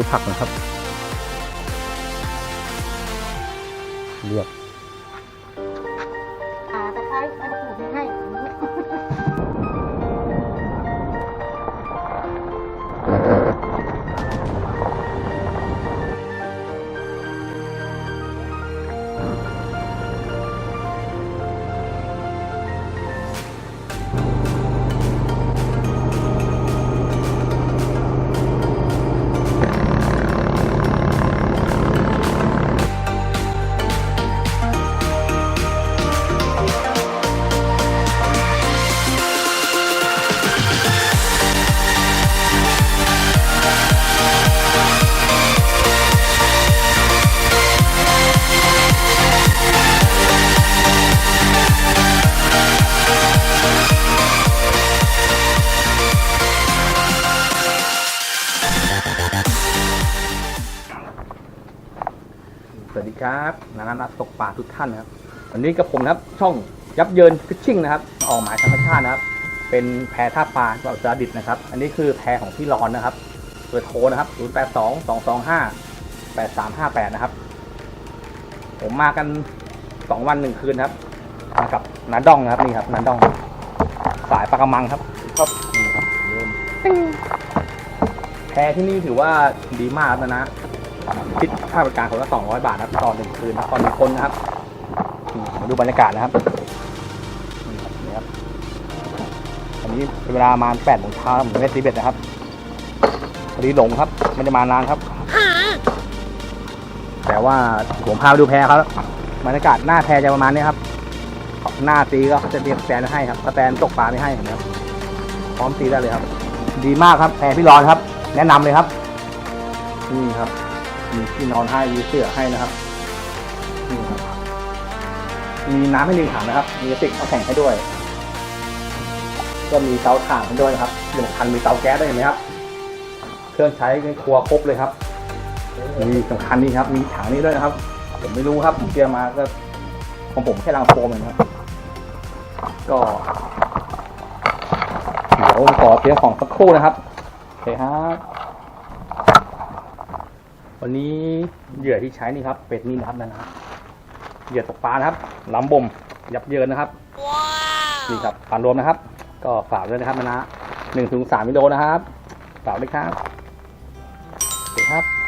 วะซื้อผักนะครับ ครับนานนักตกปลาทุกท่านนะครับวันนี้กับผมนะครับช่องยับเยินฟิชชิ่งนะครับ ออกหมายธรรมชาตินะครับ เป็นแพท่าปลาจังหวัดอุตรดิตถ์นะครับ อันนี้คือแพของพี่รอนนะครับเบอร์โทรนะครับ 0 8 2 2 2 5 8 3 5 8 นะครับ ผมมากัน 2 วัน 1 คืนครับมากับนาดองนะครับนี่ครับนาดอง สายปลากระมังครับครับนี่ครับเริ่มแพที่นี่ถือว่าดีมากนะนะ คิดค่าบริการคนละ200 บาทนะครับต่อหนึ่งคืนนะต่อหนึ่งคนนะครับมาดูบรรยากาศนะครับนี่ครับอันนี้เป็นเวลาประมาณ8โมงเช้าผมไม่ได้ซีเบ็ดนะครับพอดีหลงครับไม่ได้มานานครับ แต่ว่าผมพาไปดูแพเขาแล้วบรรยากาศหน้าแพจะประมาณนี้ครับ หน้าตีก็จะเตรียมแตนให้ครับสแตนตกปลาไม่ให้นไหมครับ พร้อมตีได้เลยครับ ดีมากครับ แพพี่รอนครับ แนะนำเลยครับ นี่ครับ มีที่นอนให้มีเสื้อให้นะครับนี่ครับมีน้ำให้หนึ่งถังนะครับ มีติกเอาแข่งให้ด้วย ก็มีเตาถ่านให้ด้วยนะครับหนึ่งคันมีเตาแก๊สด้วยเห็นไหมครับ เครื่องใช้ในครัวครบเลยครับ มีสำคัญนี่ครับ มีถังนี้ด้วยนะครับ ผมไม่รู้ครับผมเตรียมมาก็ของผมแค่รังโฟมเองครับ ก็เดี๋ยวขอเตรียมของสักครู่นะครับโอเคครับ วันนี้เหยื่อที่ใช้นี่ครับ เป็ดนี่นะครับนั่นนะครับ เหยื่อตกปลานะครับลำบ่มยับเยินนะครับนี่ครับปลารวมนะครับ ก็ฝากด้วยนะครับนะนะหนึ่งถึงสามกิโลนะครับฝากด้วยครับโอเคครับ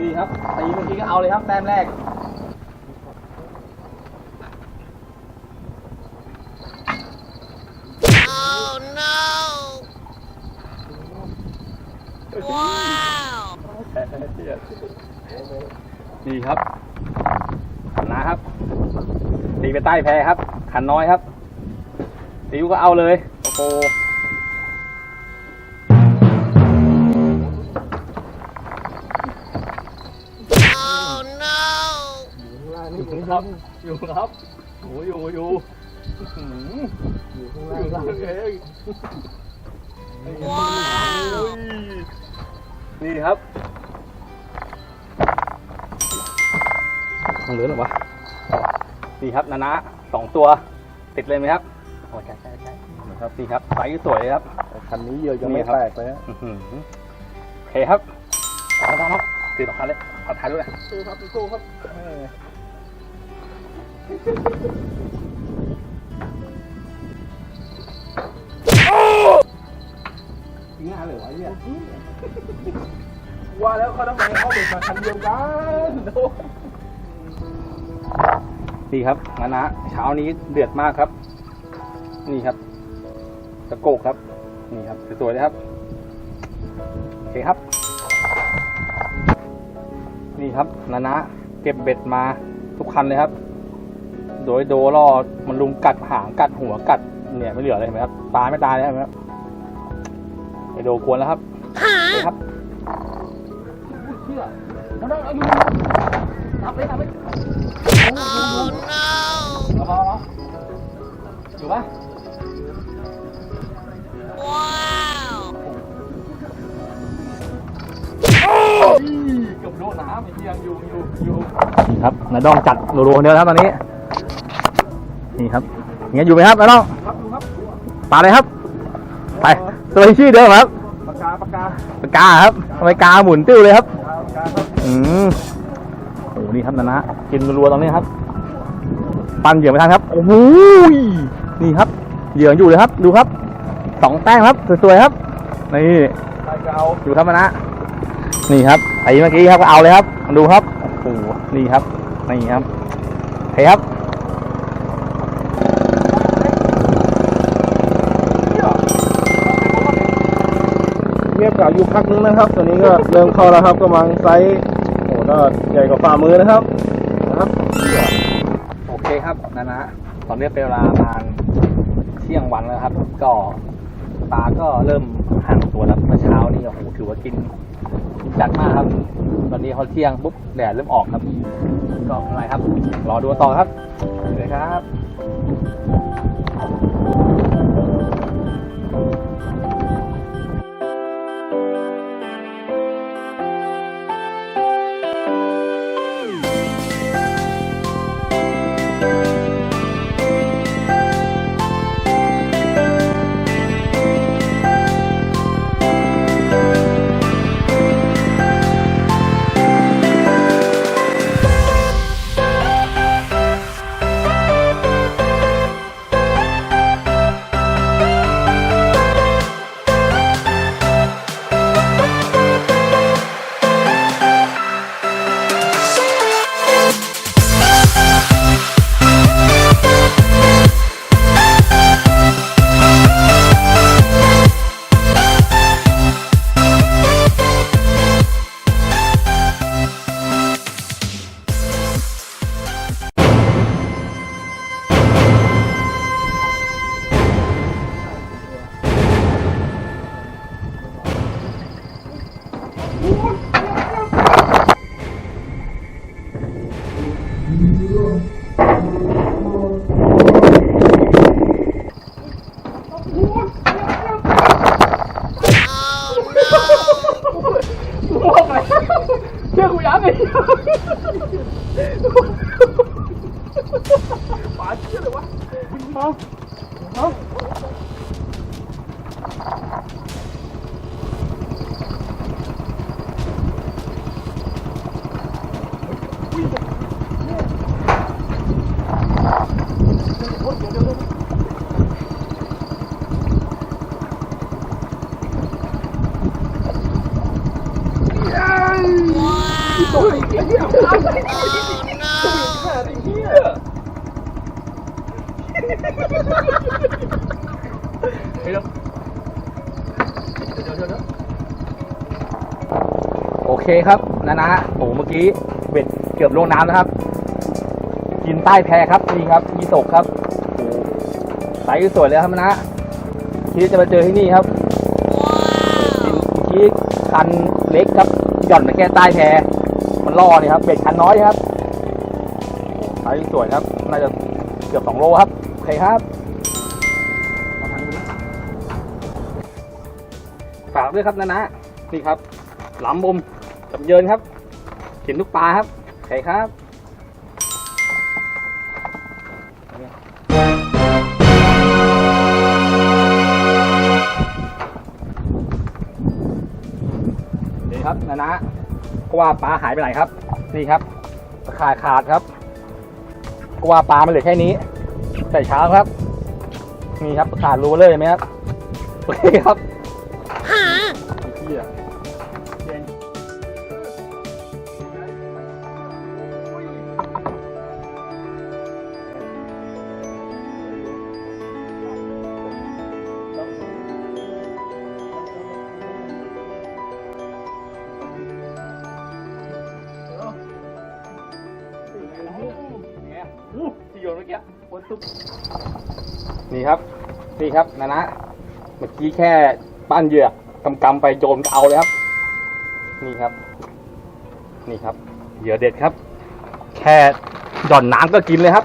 นี่ครับตีเมื่อกี้ก็เอาเลยครับแต้มแรกนี่ครับขันนะครับตีไปใต้แพครับ ขันน้อยครับติวก็เอาเลย โอ้โห ครับอยู่ครับโอ้อยู่อยู่อื้อหืออยู่ข้างอยู่ล่างเองว้าวนี่ครับต้องเหลือหรอวะนี่ครับนานะสองตัวติดเลยไหมครับโอ้ใช่ใช่ใช่ครับนี่ครับไซส์สวยเลยครับคันนี้เหยื่อยังไม่นี่ครับแตกเลยฮะอื้อหือโอเคครับเอาต้องครับคือสองคันเลยเอาถ่ายด้วยสู้ครับสู้ครับเออ ทิ้งหน้าเลยวะเนี่ยว่าแล้วเขาทำไมเขาเป็นมาคันเดียวกันโอ้นี่ครับนานะเช้านี้เดือดมากครับ นี่ครับตะโกกครับ นี่ครับสวยๆเลยครับโอเคครับ นี่ครับนานะเก็บเบ็ดมาทุกคันเลยครับ โดยโดล่อมันลุมกัดหางกัดหัวกัดเนี่ยไม่เหลือเลยเห็นไหมครับตายไม่ตายเลยเห็นไหมครับไอโดกวนแล้วครับนี่ครับเชื่อเอาเอาเอาอยู่ทำเลยทำเลยเอาเอาเอาอยู่ปะเกือบโดนน้ำไอ้เหี้ยอยู่อยู่อยู่นี่ครับนาดองจัดรัวๆคนเดียวแล้วตอนนี้ นี่ครับเงี้ยอยู่ไหมครับนาดองครับดูครับปาเลยครับไปตัวชื่อเดิมครับปากกาปากกาปากกาครับทำไมกาหมุนติ้วเลยครับปากกาครับอืมโอ้โหนี่ครับนานะกินรัวๆตอนนี้ครับ ปั้นเหยื่อไม่ทันครับโอ้โหยนี่ครับเหยื่ออยู่เลยครับดูครับสองแต้มครับสวยๆครับนี่ปากกาเอาอยู่ครับนานะนี่ครับไอ้เมื่อกี้ครับก็เอาเลยครับ ดูครับโอ้โหนี่ครับนี่ครับเฮ้ยครับ เงียบกาอยู่พักนึงนะครับ ตัวนี้ก็เริ่มเข้าแล้วครับกำลังไซส์โอ้ก็ใหญ่กว่าฝ่ามือนะครับนะครับโอเคครับนะนะตอนนี้เป็นเวลาประมาณเที่ยงวันแล้วครับ ก็ปลาก็เริ่มห่างตัวแล้วเมื่อเช้านี่โอ้โหถือว่ากินกินจัดมากครับ ตอนนี้เขาเที่ยงปุ๊บแดดเริ่มออกครับ ก็ไม่เป็นไรครับ รอดูต่อครับเลยครับ เอาตัวไอ้เหี้ยเนี่ยเอาไปตัวขาดไอ้เหี้ยเฮ้ยเดี๋ยวเดี๋ยวเดี๋ยวเดี๋ยวโอเค ครับนะนะโอ้โหเมื่อกี้เบ็ดเกือบลงน้ำนะครับ กินใต้แพครับนี่ครับยีตกครับโอ้โหใสสวยเลยครับนะคิดว่จะมาเจอที่นี่ครับเมื่อกี้คันเล็กครับหย่อนไปแค่ใต้แพมันล่อนี่ครับเบ็ดคันน้อยครับโอ้โหไซส์สวยครับ น่าจะเกือบสองโลครับโอเคครับฝากด้วยครับนะนะนี่ครับหลำบม กับเยินครับเข็นทุกปลาครับโอเครับนี่ครับนะนะก็ว่าปลาหายไปไหนครับ นี่ครับขายขาดครับก็ว่าปลามันเหลือแค่นี้แต่เช้าครับ นี่ครับขาดรูเลยไหมครับโอเคครับ นี่ครับ นี่ครับนะนะ เมื่อกี้แค่ป้านเหยือกกำกำไปโยนเอาเลยครับ นี่ครับ นี่ครับ เหยื่อเด็ดครับ แค่หย่อนน้ำก็กินเลยครับ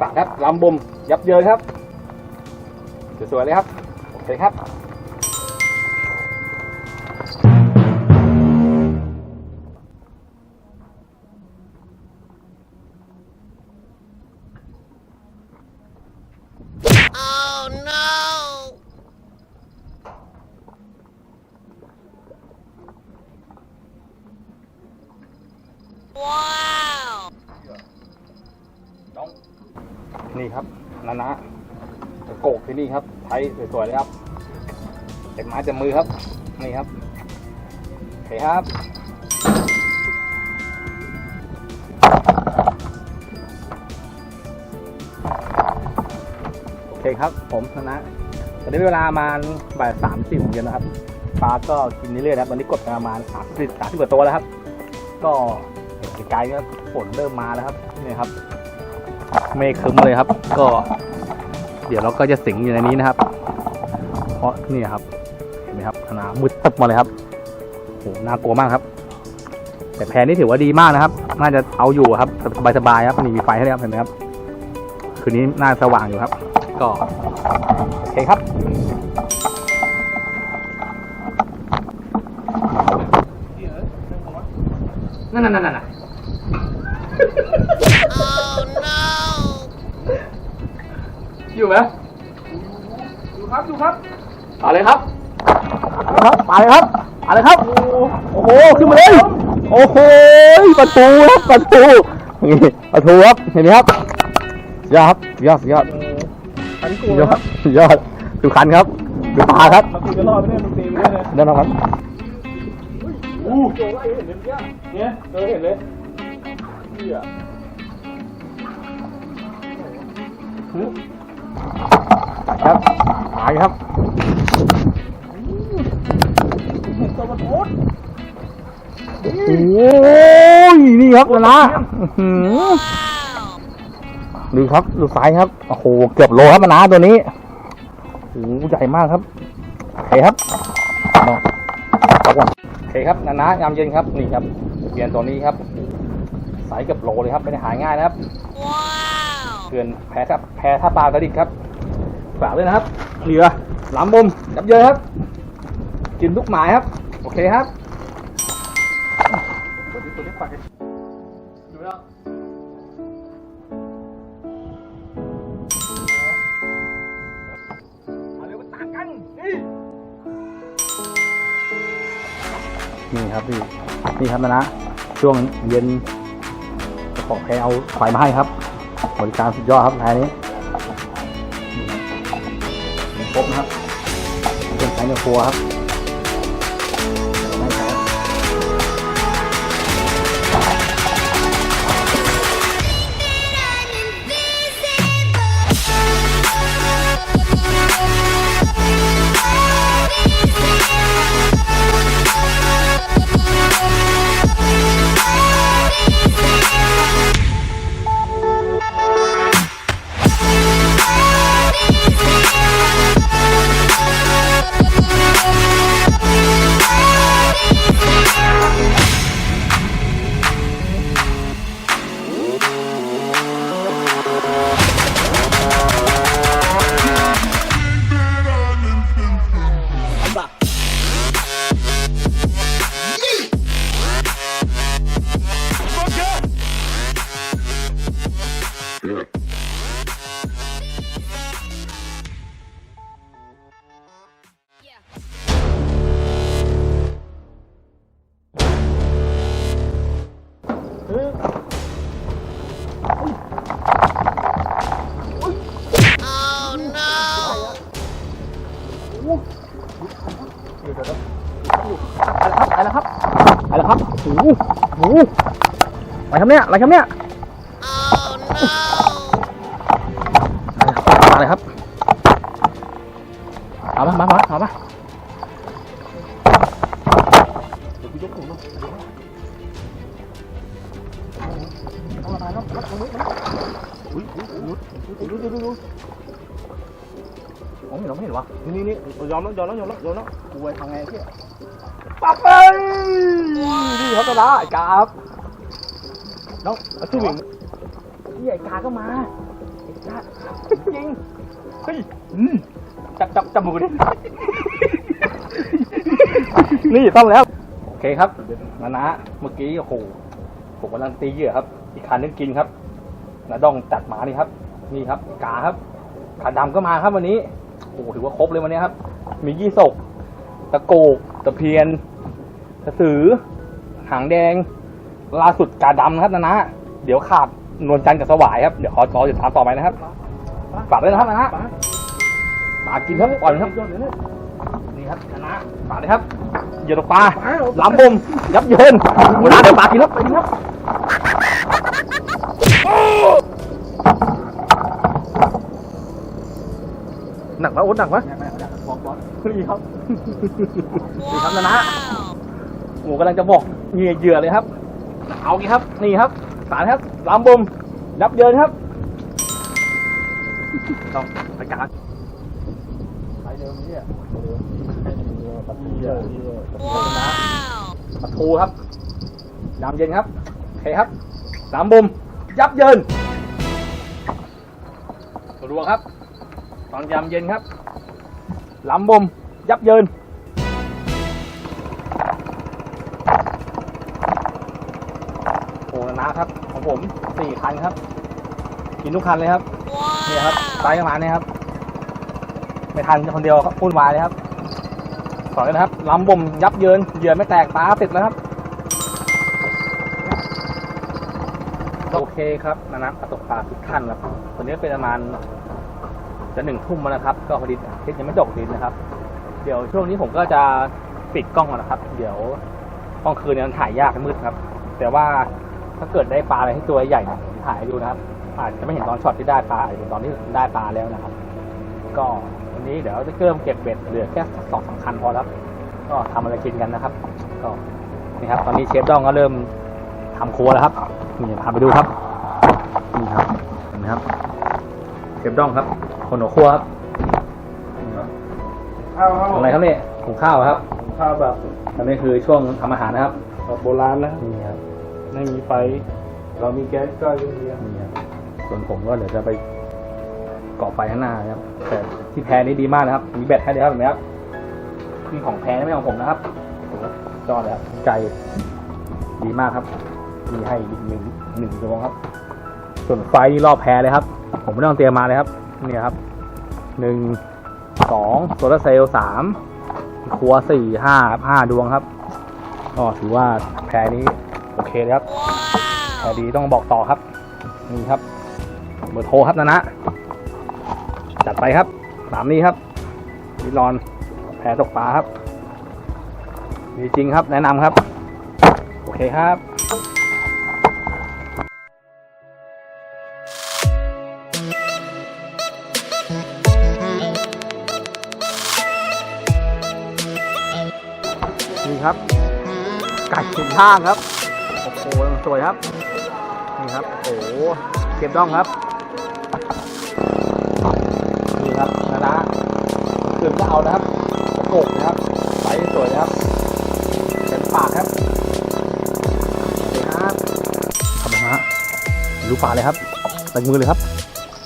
ฝากครับลำบมยับเยินครับ สวยๆเลยครับโอเคครับ นี่ครับนานะโกกที่นี่ครับใช้สวยๆเลยครับเจ็บไม้เจ็บมือครับ นี่ครับโอเคครับโอเคครับ ผมนานะตอนนี้เวลามาบ่ายสามสี่โมงเย็นนะครับปลาก็กินเรื่อยๆนะครับตอนนี้กดปประมาณสามสิบสามสิบกว่าตัวแล้วครับ ก็ ไกลๆก็ฝนเริ่มมาแล้วครับนี่ครับ เมฆคึ้มเลยครับ ก็ เดี๋ยวเราก็จะสิงอยู่ในนี้นะครับ เพราะนี่ครับ เห็นไหมครับขนาดมืดตึบมาเลยครับโหน่ากลัวมากครับ แต่แพรนี่ถือว่าดีมากนะครับ น่าจะเอาอยู่ครับสบายๆครับนี่มีไฟให้ด้วยครับเห็นไหมครับคืนนี้น่าสว่างอยู่ครับ ก็โอเคครับนั่นนั่นนั่นนั่น อยู่ไหมดูครับดูครับเอาเลยครับครับไปเลยครับเอาเลยครับ โอ้โห ขึ้นมาเลย โอ้โห ประตูครับประตูนี่ประตูครับ เห็นไหมครับยอดครับยอดยอดอันนี้กลัวยอครัดบยอด ดูคันครับ ดูปลาครับมันตีจะรอดไม่ได้มันตีไม่ได้เลยเดินมาครับอู้โจไล่เห็นเลยเนี่ยเนี่ยเออเห็นเลยเหี้ย ครับไปครับเห็นตัวมันโคตรโอ้ยนี่ครับนะนะอื้อหือดูครับดูสายครับโอ้โหเกือบโลครับนะตัวนี้โอ้โหใหญ่มากครับโอเคครับเอาเอาก่อนโอเคครับนะนะยามเย็นครับนี่ครับเปลี่ยนตัวนี้ครับ สายเกือบโลเลยครับไม่ได้หาง่ายนะครับเกินแพ้ครับแพ้ท่าปลากระดิกครับ ฝากด้วยนะครับเหลือหลามบมยับเยอะครับกินทุกหมายครับ โอเคครับตัวนี้ตัวนี้ควักดูแล้วนี่ครับพี่นี่ครับนะนะช่วงเย็นขอแพรเอาควายมาให้ครับบริการสุดยอดครับแพรนี้ เครื่องใช้ในครัวครับ ไปแล้วครับโอ้โหโอ้โหอะไรครับเนี่ยอะไรครับเนี่ยมาเลยครับเอามามามาเอามาเดี๋ยวกูยกถุงมาเอามาเอามาเอามาเอามาอุ้ยอุ้ยอุ้ยดูดูดูผมเห็นเราไม่เห็นวะนี่นี่นี่ยอมแล้วยอมแล้วยอมแล้วยอมแล้วกูไปทำไง ครับน้องเอาตู้หมิงนี่ไอ้กาก็มาไอ้กาจริงเฮ้ยอืมจับจับจับมือดินี่ต้องแล้ว โอเคครับนะนะเมื่อกี้โอ้โหผมกำลังตีเหยื่อครับ อีกคันนึงกินครับนะต้องจัดหมานี่ครับ นี่ครับกาครับขาดำก็มาครับวันนี้โอ้โหถือว่าครบเลยวันนี้ครับ มียี่สกตะโกกตะเพียน กระสือ หางแดง ล่าสุดกาดำนะครับนะนะ เดี๋ยวขาดนวลจันทร์กับสวายครับ เดี๋ยวขอขอติดตามต่อไปนะครับ ฝากด้วยนะครับนะฮะป๋าปลากินครับปล่อยครับยอดเลยเนี่ยนี่ครับนะนะฝากเลยครับเหยื่อตกปลาป๋าเอาลำบมยับเยินเวลาเดี๋ยวปลากินครับไปกินครับหนักปะโอ๊ตหนักปะแม่แม่เขาอยากบอกบอสนี่ครับนี่ครับนะนะโอ้กำลังจะบอกเหยื่อเหยื่อเลยครับ เอากี่ครับ นี่ครับสารครับลำบมยับเยินครับต้องไปการไปเดิมเนี่ยเดิมปฏิเยอะเยอะปลาทูครับยามเย็นครับโอเคครับสามบุมยับเยินรัวครับ ตอนยามเย็นครับลำบมยับเยิน นะครับของผมสี่คันครับ กินทุกคันเลยครับนี่ครับไซส์ประมาณนี้ครับ ไม่ทันคนเดียวครับพุ่นวายเลยครับสอนกันนะครับลำบ่มยับเยินเหยื่อไม่แตกปลาติดแล้วครับ โอเคครับนะนะประสบปลาทุกท่านครับวันนี้เป็นประมาณจะหนึ่งทุ่มแล้วนะครับ ก็พอดีคลิปยังไม่จบดีนะครับ เดี๋ยวช่วงนี้ผมก็จะปิดกล้องก่อนนะครับ เดี๋ยวกลางคืนเนี่ยมันถ่ายยากมืดครับ แต่ว่า ถ้าเกิดได้ปลาอะไรที่ตัวใหญ่เนี่ยผมถ่ายให้ดูนะครับอาจจะไม่เห็นตอนช็อตที่ได้ปลาอาจจะเห็นตอนที่ได้ปลาแล้วนะครับ ก็วันนี้เดี๋ยวจะเริ่มเก็บเบ็ดเหลือแค่สองสามคันพอแล้วก็ทำอะไรกินกันนะครับ ก็นี่ครับ ตอนนี้เชฟดองก็เริ่มทำครัวแล้วครับนี่พาไปดูครับนี่ครับเห็นไหมครับเชฟดองครับ คนหัวครัวครับข้าวข้าวทำอะไรครับเนี่ยหุงข้าวครับข้าวแบบอันนี้คือช่วงทำอาหารนะครับแบบโบราณนะนี่ครับ ไม่มีไฟ เรามีแก๊สก็ยังดีนี่ครับส่วนผมก็เดี๋ยวจะไปเกาะไฟข้างหน้านะครับ แต่ที่แพรนี้ดีมากนะครับ มีแบตให้เดียครับเห็นไหมครับนี่ของแพนะไม่ของผมนะครับจอดเลยครับใจดีมากครับ มีให้อีกหนึ่งหนึ่งดวงครับ ส่วนไฟนี่รอบแพรเลยครับ ผมไม่ต้องเตรียมมาเลยครับนี่ครับหนึ่งสองโซลาร์เซลล์สามครัวสี่ห้าห้าดวงครับก็ถือว่าแพรนี้ โอเคเลยครับแพดีต้องบอกต่อครับ นี่ครับ เบอร์โทรครับนะนะ จัดไปครับสามนี้ครับวิรอนแพตกปลาครับ มีจริงครับ แนะนำครับ โอเคครับนี่ครับไก่ขิงท่างครับ โอ้โหสวยครับ นี่ครับ โอ้โหเก็บด้องครับ นี่ครับนะนะเครื่องก็เอานะครับตะโกกนะครับใสสวยนะครับเต็มปากครับนี่ครับทำนะฮะดูปาเลยครับใส่มือเลยครับ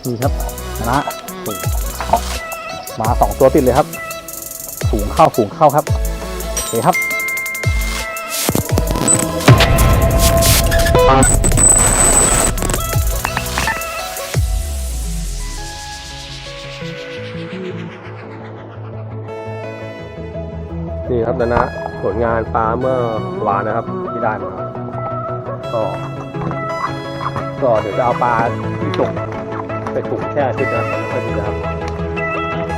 นี่ครับนะนะโอ้มาสองตัวติดเลยครับฝูงเข้าฝูงเข้าครับโอเคครับ นี่ครับนะนะผลงานปลาเมื่อวานนะครับที่ได้มาก็ก็เดี๋ยวจะเอาปลาที่ตกไปถุงแช่ชุดนะครับก็ดีนะครับ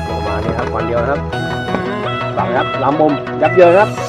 ประมาณนี้ครับวันเดียวนะครับฝากนะครับลำมมยับเยินครับ